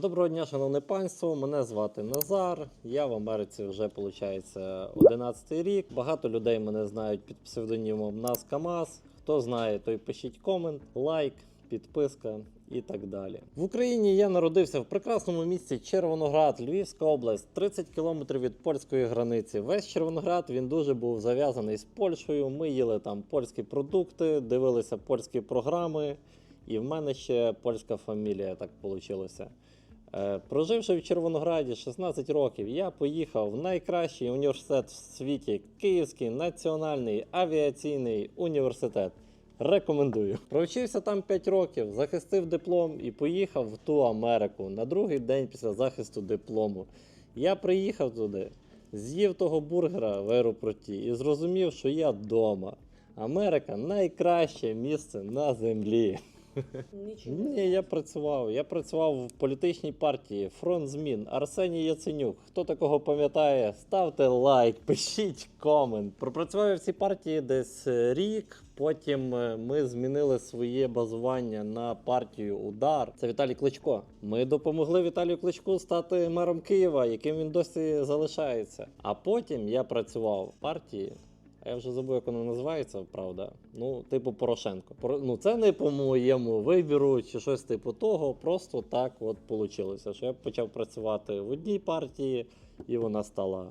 Доброго дня, шановне панство. Мене звати Назар. Я в Америці вже виходить 11 рік. Багато людей мене знають під псевдонімом Нас КамАЗ. Хто знає, той пишіть комент, лайк, підписка і так далі. В Україні я народився в прекрасному місті Червоноград, Львівська область, 30 кілометрів від польської границі. Весь Червоноград він дуже був зав'язаний з Польщею. Ми їли там польські продукти, дивилися польські програми. І в мене ще польська фамілія так вийшло. Е, Проживши в Червонограді 16 років, я поїхав в найкращий університет в світі Київський національний авіаційний університет. Рекомендую. Провчився там 5 років, захистив диплом і поїхав в ту Америку на другий день після захисту диплому. Я приїхав туди, з'їв того бургера в аеропорті і зрозумів, що я вдома. Америка найкраще місце на землі. Нічого. Ні, я працював. Я працював в політичній партії Фронт змін Арсеній Яценюк. Хто такого пам'ятає? Ставте лайк, пишіть комент. Пропрацював я в цій партії десь е, рік. Потім е, ми змінили своє базування на партію Удар. Це Віталій Кличко. Ми допомогли Віталію Кличку стати мером Києва, яким він досі залишається. А потім я працював в партії. А я вже забув, як вона називається, правда. Ну, типу Порошенко. Поро- Ну, це не по моєму вибіру чи щось типу того. Просто так от вийшло, що я почав працювати в одній партії, і вона стала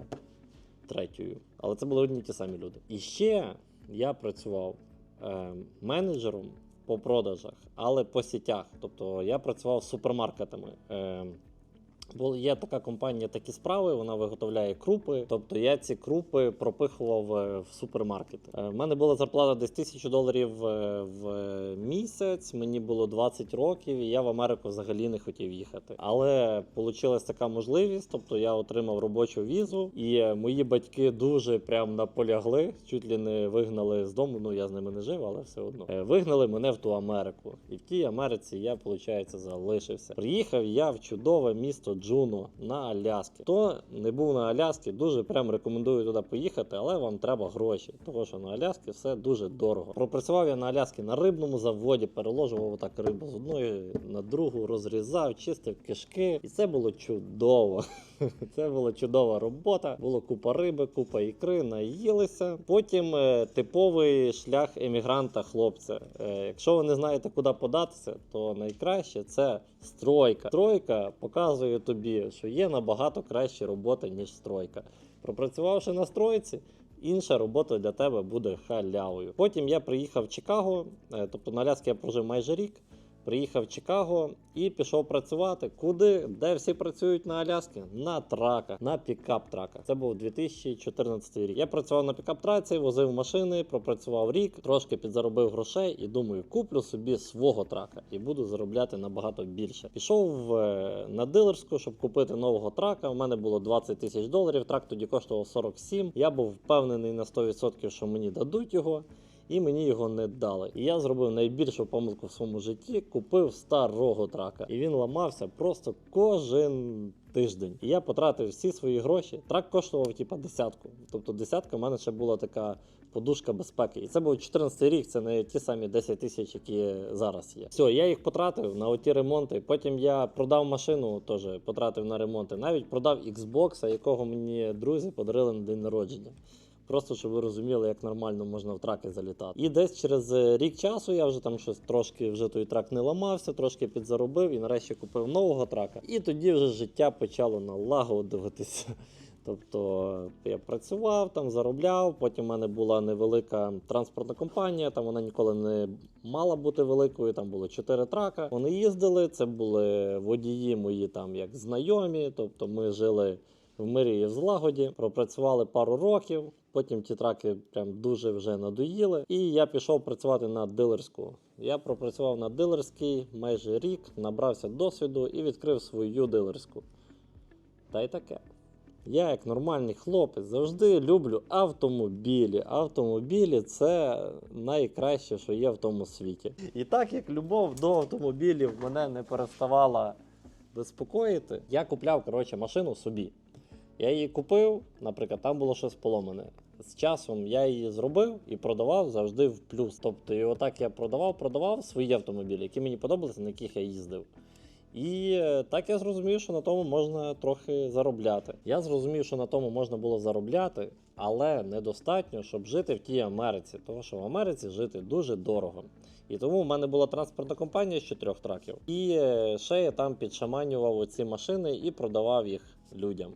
третьою. Але це були одні ті самі люди. І ще я працював е, менеджером по продажах, але по сітях. Тобто я працював з супермаркетами. Е, Бо є така компанія, такі справи, вона виготовляє крупи. Тобто я ці крупи пропихував е, в супермаркет. У мене була зарплата десь тисячу доларів е, в місяць. Мені було 20 років, і я в Америку взагалі не хотів їхати. Але вийшла така можливість. Тобто я отримав робочу візу, і е, мої батьки дуже прям наполягли, чуть ли не вигнали з дому. Ну я з ними не жив, але все одно Е, вигнали мене в ту Америку. І в тій Америці я, виходить, залишився. Приїхав я в чудове місто Джуно на Аляскі. Хто не був на Аляскі, дуже прям рекомендую туди поїхати, але вам треба гроші, тому що на Аляскі все дуже дорого. Пропрацював я на Аляскі на рибному заводі, переложував так рибу з одної на другу, розрізав, чистив кишки, і це було чудово. Це була чудова робота. Було купа риби, купа ікри, наїлися. Потім е, типовий шлях емігранта хлопця. Е, якщо ви не знаєте, куди податися, то найкраще це стройка. Стройка показує тобі, що є набагато кращі роботи, ніж стройка. Пропрацювавши на стройці. Інша робота для тебе буде халявою. Потім я приїхав в Чикаго, е, тобто на Аляскі я прожив майже рік. Приїхав в Чикаго і пішов працювати. Куди? Де всі працюють на Аляскі? На траках, на пікап-траках. Це був 2014 рік. Я працював на пікап-траці, возив машини, пропрацював рік, трошки підзаробив грошей і думаю, куплю собі свого трака і буду заробляти набагато більше. Пішов е, на дилерську, щоб купити нового трака. У мене було 20 тисяч доларів. Трак тоді коштував 47. Я був впевнений на 100%, що мені дадуть його і мені його не дали. І я зробив найбільшу помилку в своєму житті, купив старого трака. І він ламався просто кожен тиждень. І я потратив всі свої гроші. Трак коштував типа десятку. Тобто десятка в мене ще була така подушка безпеки. І це був 14 рік, це не ті самі 10 тисяч, які зараз є. Все, я їх потратив на оті ремонти. Потім я продав машину, теж потратив на ремонти. Навіть продав Xbox, якого мені друзі подарили на день народження. Просто щоб ви розуміли, як нормально можна в траки залітати. І десь через е, рік часу я вже там щось трошки вже той трак не ламався, трошки підзаробив і нарешті купив нового трака. І тоді вже життя почало налагодитися. Тобто я працював там, заробляв. Потім в мене була невелика транспортна компанія. Там вона ніколи не мала бути великою. Там було чотири трака. Вони їздили. Це були водії мої там як знайомі. Тобто ми жили в мирі і в злагоді. Пропрацювали пару років. Потім ті траки прям дуже вже надоїли. І я пішов працювати на дилерську. Я пропрацював на дилерській майже рік, набрався досвіду і відкрив свою дилерську. Та й таке. Я, як нормальний хлопець, завжди люблю автомобілі. Автомобілі це найкраще, що є в тому світі. І так як любов до автомобілів мене не переставала безпокоїти, я купляв коротше, машину собі. Я її купив, наприклад, там було щось поломане. З часом я її зробив і продавав завжди в плюс. Тобто, і отак я продавав, продавав свої автомобілі, які мені подобалися, на яких я їздив. І е, так я зрозумів, що на тому можна трохи заробляти. Я зрозумів, що на тому можна було заробляти, але недостатньо, щоб жити в тій Америці, тому що в Америці жити дуже дорого. І тому в мене була транспортна компанія з чотирьох траків. І е, ще я там підшаманював оці машини і продавав їх людям.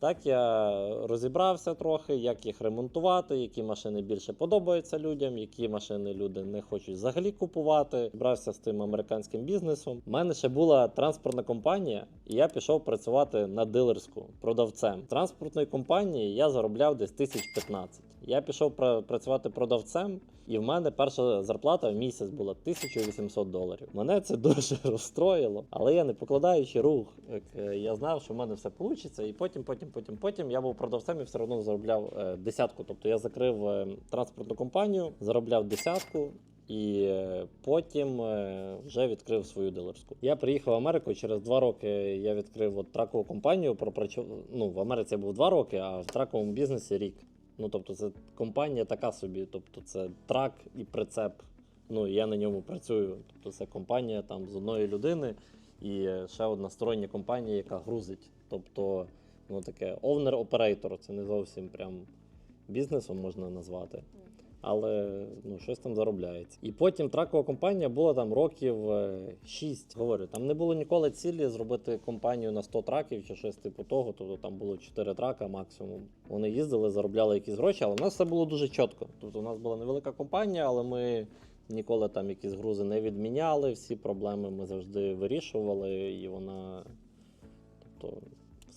Так я розібрався трохи, як їх ремонтувати, які машини більше подобаються людям, які машини люди не хочуть взагалі купувати. Брався з тим американським бізнесом. У мене ще була транспортна компанія, і я пішов працювати на дилерську продавцем. Транспортної компанії я заробляв десь 1015. Я пішов працювати продавцем, і в мене перша зарплата в місяць була 1800 доларів. Мене це дуже розстроїло, але я не покладаючи рух, е, я знав, що в мене все вийде. І потім, потім, потім, потім я був продавцем і все одно заробляв е, десятку. Тобто я закрив е, транспортну компанію, заробляв десятку. І потім вже відкрив свою дилерську. Я приїхав в Америку. Через два роки я відкрив от тракову компанію. Пропрацю... Ну, в Америці я був два роки, а в траковому бізнесі рік. Ну тобто, це компанія така собі. Тобто, це трак і прицеп. Ну я на ньому працюю. Тобто, це компанія там з одної людини і ще одна стороння компанія, яка грузить. Тобто, ну таке овнер-оператор. Це не зовсім прям бізнесом можна назвати але ну, щось там заробляється. І потім тракова компанія була там років 6. Говорю, там не було ніколи цілі зробити компанію на 100 траків чи щось типу того. Тобто там було 4 трака максимум. Вони їздили, заробляли якісь гроші, але в нас все було дуже чітко. Тобто у нас була невелика компанія, але ми. Ніколи там якісь грузи не відміняли, всі проблеми ми завжди вирішували, і вона. Тобто,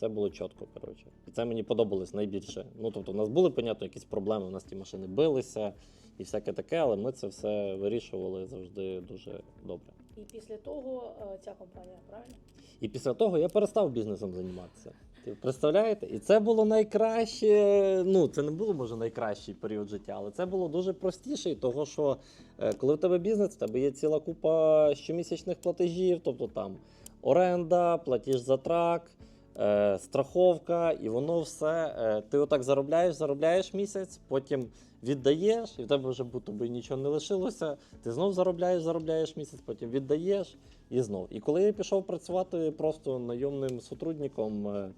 все було чітко, коротше. І це мені подобалось найбільше. Ну, тобто, у нас були, понятно, якісь проблеми, у нас ті машини билися і всяке таке, але ми це все вирішували завжди дуже добре. І після того е, ця компанія, правильно? І після того я перестав бізнесом займатися. Ти представляєте? І це було найкраще. Ну, це не було, може, найкращий період життя, але це було дуже простіше, того що е, коли в тебе бізнес, в тебе є ціла купа щомісячних платежів, тобто там оренда, платіж за трак, е, страховка, і воно все. Е, ти отак заробляєш, заробляєш місяць, потім віддаєш, і в тебе вже будь би нічого не лишилося. Ти знов заробляєш, заробляєш місяць, потім віддаєш і знов. І коли я пішов працювати просто найомним сотрудником е,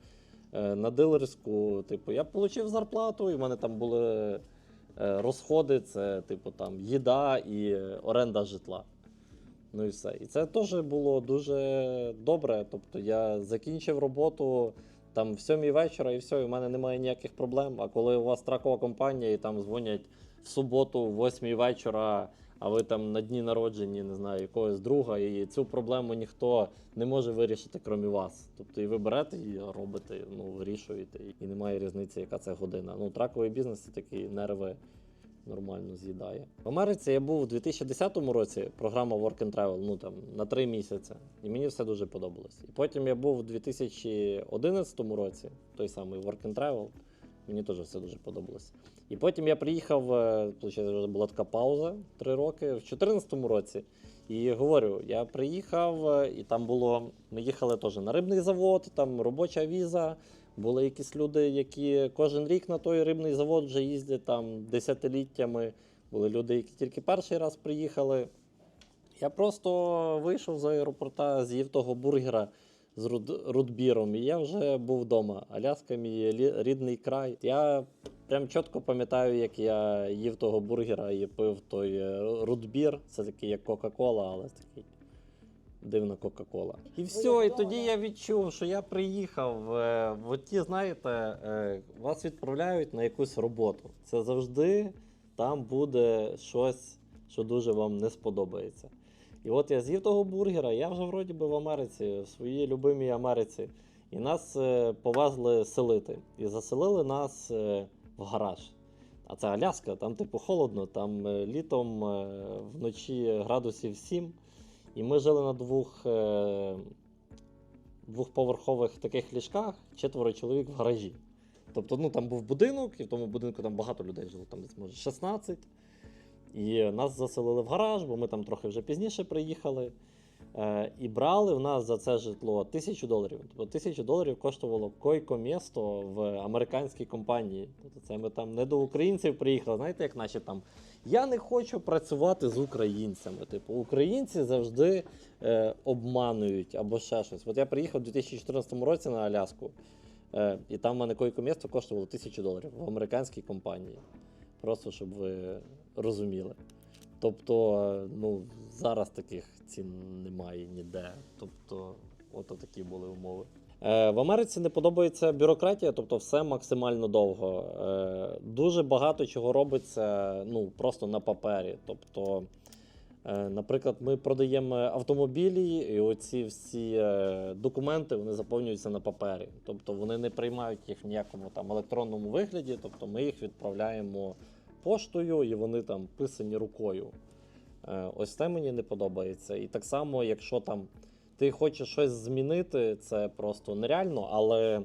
е, на дилерську, типу, я отримав зарплату, і в мене там були е, розходи, це типу там їда і оренда житла. Ну і все. І це теж було дуже добре. Тобто я закінчив роботу там в сьомій вечора, і все, і в мене немає ніяких проблем. А коли у вас тракова компанія і там дзвонять в суботу, в восьмій вечора, а ви там на дні народження, не знаю, якогось друга, і цю проблему ніхто не може вирішити, крім вас. Тобто і ви берете і робите, ну, вирішуєте, і немає різниці, яка це година. Ну, траковий бізнес це такі нерви нормально з'їдає. В Америці я був у 2010 році, програма Work and Travel, ну там на три місяці, і мені все дуже подобалось. І потім я був у 2011 році, той самий Work and Travel, мені теж все дуже подобалось. І потім я приїхав, е, вже була така пауза три роки, в 2014 році. І говорю, я приїхав, е, і там було. Ми їхали теж на рибний завод, там робоча віза. Були якісь люди, які кожен рік на той рибний завод вже їздять там десятиліттями. Були люди, які тільки перший раз приїхали. Я просто вийшов з аеропорта, з'їв того бургера з руд, рудбіром, і я вже був вдома. Аляска мій рідний край. Я прям чітко пам'ятаю, як я їв того бургера і пив той е, рудбір. Це такий як Кока-Кола, але такий дивна Кока-Кола. І все, і тоді я відчув, що я приїхав. е, В ті, знаєте, е, вас відправляють на якусь роботу. Це завжди там буде щось, що дуже вам не сподобається. І от я з'їв того бургера, я вже вроді би в Америці, в своїй любимій Америці. І нас е, повезли селити. І заселили нас в гараж. А це Аляска, там типу холодно, там літом вночі градусів 7. І ми жили на двох, е, двохповерхових таких ліжках, четверо чоловік в гаражі. Тобто, ну там був будинок, і в тому будинку там багато людей жило, там може 16. І нас заселили в гараж, бо ми там трохи вже пізніше приїхали. Е, і брали в нас за це житло тисячу доларів. Тобто тисячу доларів коштувало койко-місто в американській компанії. Тобто це ми там не до українців приїхали. Знаєте, як наші там Я не хочу працювати з українцями. Типу, українці завжди е, обманують або ще щось. От я приїхав у 2014 році на Аляску, е, і там в мене койко-місто коштувало тисячу доларів в американській компанії. Просто щоб ви розуміли. Тобто, е, ну, зараз таких цін немає ніде. Тобто, от такі були умови. Е, в Америці не подобається бюрократія, тобто все максимально довго. Е, дуже багато чого робиться ну, просто на папері. Тобто, е, наприклад, ми продаємо автомобілі, і оці всі документи вони заповнюються на папері. Тобто вони не приймають їх в ніякому там електронному вигляді, тобто ми їх відправляємо поштою, і вони там писані рукою. Ось це мені не подобається. І так само, якщо там ти хочеш щось змінити, це просто нереально, але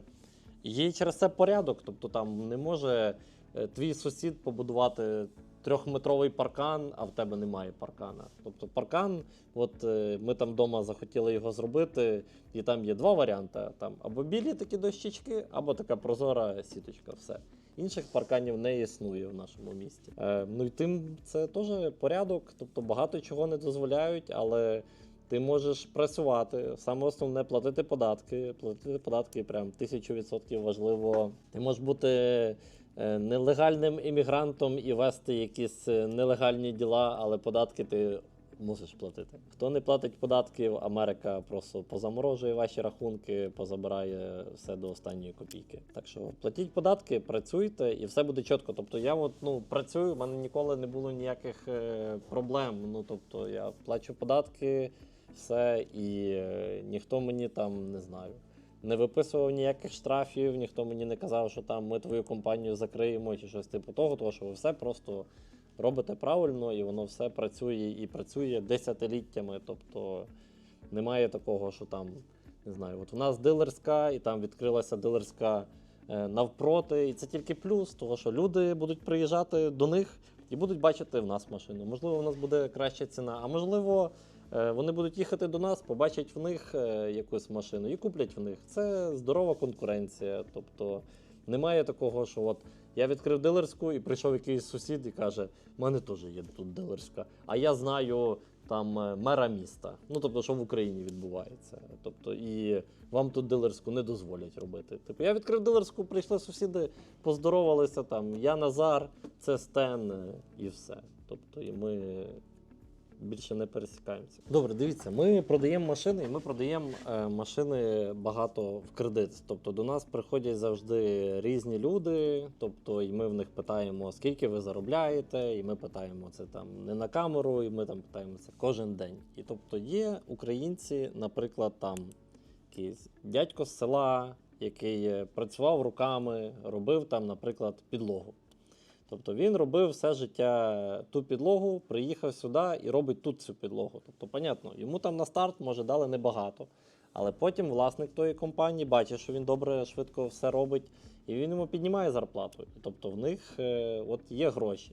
є через це порядок. Тобто там не може е, твій сусід побудувати трьохметровий паркан, а в тебе немає паркана. Тобто паркан, от е, ми там вдома захотіли його зробити, і там є два варіанти: там або білі такі дощечки, або така прозора сіточка. Все. Інших парканів не існує в нашому місті. Е, ну і тим це теж порядок, тобто багато чого не дозволяють, але ти можеш працювати. Саме основне платити податки. Платити податки прям тисячу відсотків важливо. Ти можеш бути е, нелегальним іммігрантом і вести якісь е, нелегальні діла, але податки ти мусиш платити. Хто не платить податків, Америка просто позаморожує ваші рахунки, позабирає все до останньої копійки. Так що платіть податки, працюйте, і все буде чітко. Тобто я от, ну, працюю, в мене ніколи не було ніяких е, проблем. Ну тобто я плачу податки, все, і е, ніхто мені там не знаю. Не виписував ніяких штрафів, ніхто мені не казав, що там ми твою компанію закриємо чи щось типу того, тому що ви все просто робите правильно і воно все працює і працює десятиліттями. Тобто немає такого, що там, не знаю, от у нас дилерська, і там відкрилася дилерська е, навпроти. І це тільки плюс, того що люди будуть приїжджати до них і будуть бачити в нас машину. Можливо, у нас буде краща ціна, а можливо. Е, Вони будуть їхати до нас, побачать в них е, якусь машину і куплять в них. Це здорова конкуренція. Тобто немає такого, що от я відкрив дилерську і прийшов якийсь сусід і каже: в мене теж є тут дилерська, а я знаю там е, мера міста. Ну тобто, що в Україні відбувається. Тобто, і вам тут дилерську не дозволять робити. Типу, я відкрив дилерську, прийшли сусіди, поздоровалися там. Я Назар, це Стен і все. Тобто, і ми більше не пересікаємося. Добре, дивіться, ми продаємо машини, і ми продаємо е, машини багато в кредит. Тобто до нас приходять завжди різні люди. Тобто, і ми в них питаємо, скільки ви заробляєте, і ми питаємо це там не на камеру, і ми там питаємо це кожен день. І тобто є українці, наприклад, там якийсь дядько з села, який е, працював руками, робив там, наприклад, підлогу. Тобто він робив все життя ту підлогу, приїхав сюди і робить тут цю підлогу. Тобто, понятно, йому там на старт може дали небагато. Але потім власник тої компанії бачить, що він добре, швидко все робить, і він йому піднімає зарплату. Тобто в них е, от є гроші.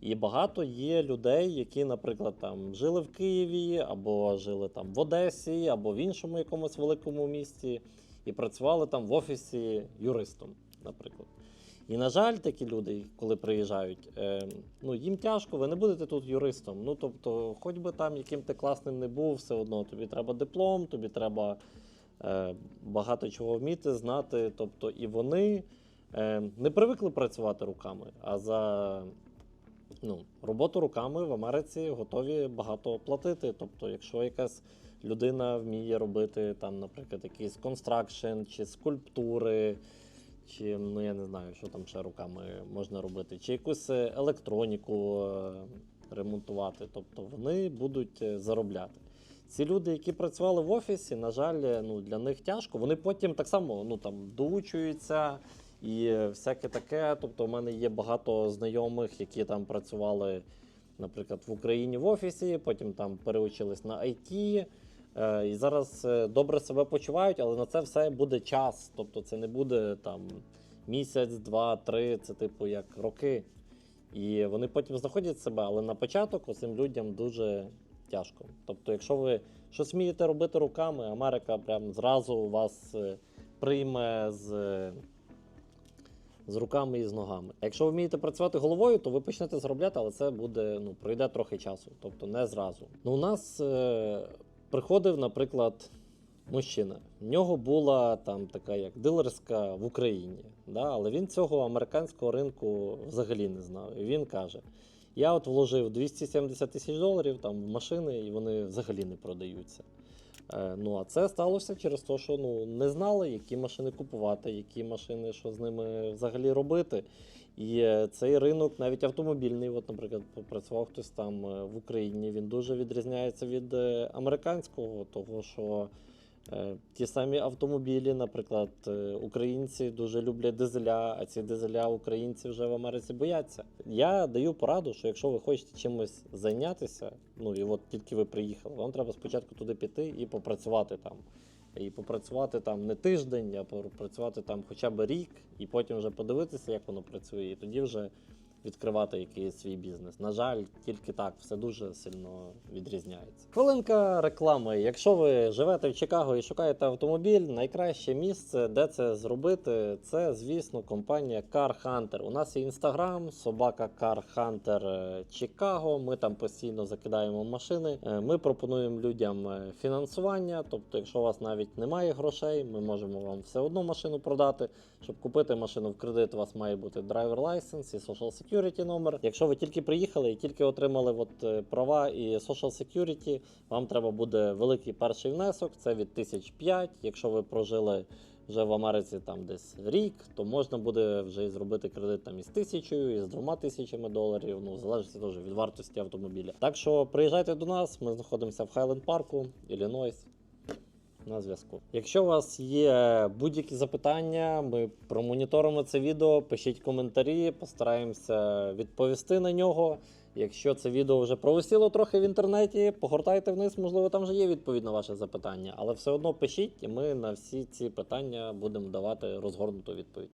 І багато є людей, які, наприклад, там жили в Києві, або жили там в Одесі, або в іншому якомусь великому місті, і працювали там в офісі юристом, наприклад. І, на жаль, такі люди, коли приїжджають, е, ну їм тяжко, ви не будете тут юристом. Ну тобто, хоч би там яким ти класним не був, все одно тобі треба диплом, тобі треба е, багато чого вміти, знати. Тобто, і вони е, не привикли працювати руками, а за ну, роботу руками в Америці готові багато платити. Тобто, якщо якась людина вміє робити там, наприклад, якийсь констракшн чи скульптури, чи ну я не знаю, що там ще руками можна робити, чи якусь е, електроніку е, ремонтувати. Тобто вони будуть е, заробляти. Ці люди, які працювали в офісі, на жаль, ну для них тяжко. Вони потім так само ну там доучуються і всяке таке. Тобто, в мене є багато знайомих, які там працювали, наприклад, в Україні в офісі, потім там переучились на IT. Е, і зараз е, добре себе почувають, але на це все буде час. Тобто це не буде там місяць, два, три, це типу як роки. І вони потім знаходять себе, але на початок цим людям дуже тяжко. Тобто, якщо ви щось вмієте робити руками, Америка прям зразу вас е, прийме з, з руками і з ногами. Якщо ви вмієте працювати головою, то ви почнете заробляти, але це буде ну пройде трохи часу, тобто не зразу. Ну, у нас приходив, наприклад. Мужчина. В нього була там така як дилерська в Україні, да? але він цього американського ринку взагалі не знав. І він каже: я от вложив 270 тисяч доларів там в машини, і вони взагалі не продаються. Е, ну а це сталося через те, що ну не знали, які машини купувати, які машини, що з ними взагалі робити. І е, цей ринок, навіть автомобільний, от, наприклад, працював хтось там е, в Україні, він дуже відрізняється від е, американського, того що. Ті самі автомобілі, наприклад, українці дуже люблять дизеля, а ці дизеля українці вже в Америці бояться. Я даю пораду, що якщо ви хочете чимось зайнятися, ну і от тільки ви приїхали, вам треба спочатку туди піти і попрацювати там. І попрацювати там не тиждень, а попрацювати там хоча б рік, і потім вже подивитися, як воно працює, і тоді вже відкривати якийсь свій бізнес. На жаль, тільки так все дуже сильно відрізняється. Хвилинка реклами. Якщо ви живете в Чикаго і шукаєте автомобіль, найкраще місце, де це зробити, це, звісно, компанія Car Hunter. У нас є інстаграм, собака Car Hunter е, Чикаго. Ми там постійно закидаємо машини. Е, Ми пропонуємо людям е, фінансування. Тобто, якщо у вас навіть немає грошей, ми можемо вам все одно машину продати. Щоб купити машину в кредит, у вас має бути driver license і social security номер. Якщо ви тільки приїхали і тільки отримали от е, права і social security, вам треба буде великий перший внесок, це від 1005. Якщо ви прожили вже в Америці там десь рік, то можна буде вже і зробити кредит там із тисячою, і з двома тисячами доларів. Ну, залежить теж від вартості автомобіля. Так що приїжджайте до нас, ми знаходимося в Хайленд Парку, Іллінойс на зв'язку. Якщо у вас є будь-які запитання, ми промоніторимо це відео, пишіть коментарі, постараємося відповісти на нього. Якщо це відео вже провисіло трохи в інтернеті, погортайте вниз, можливо, там вже є відповідь на ваше запитання, але все одно пишіть, і ми на всі ці питання будемо давати розгорнуту відповідь.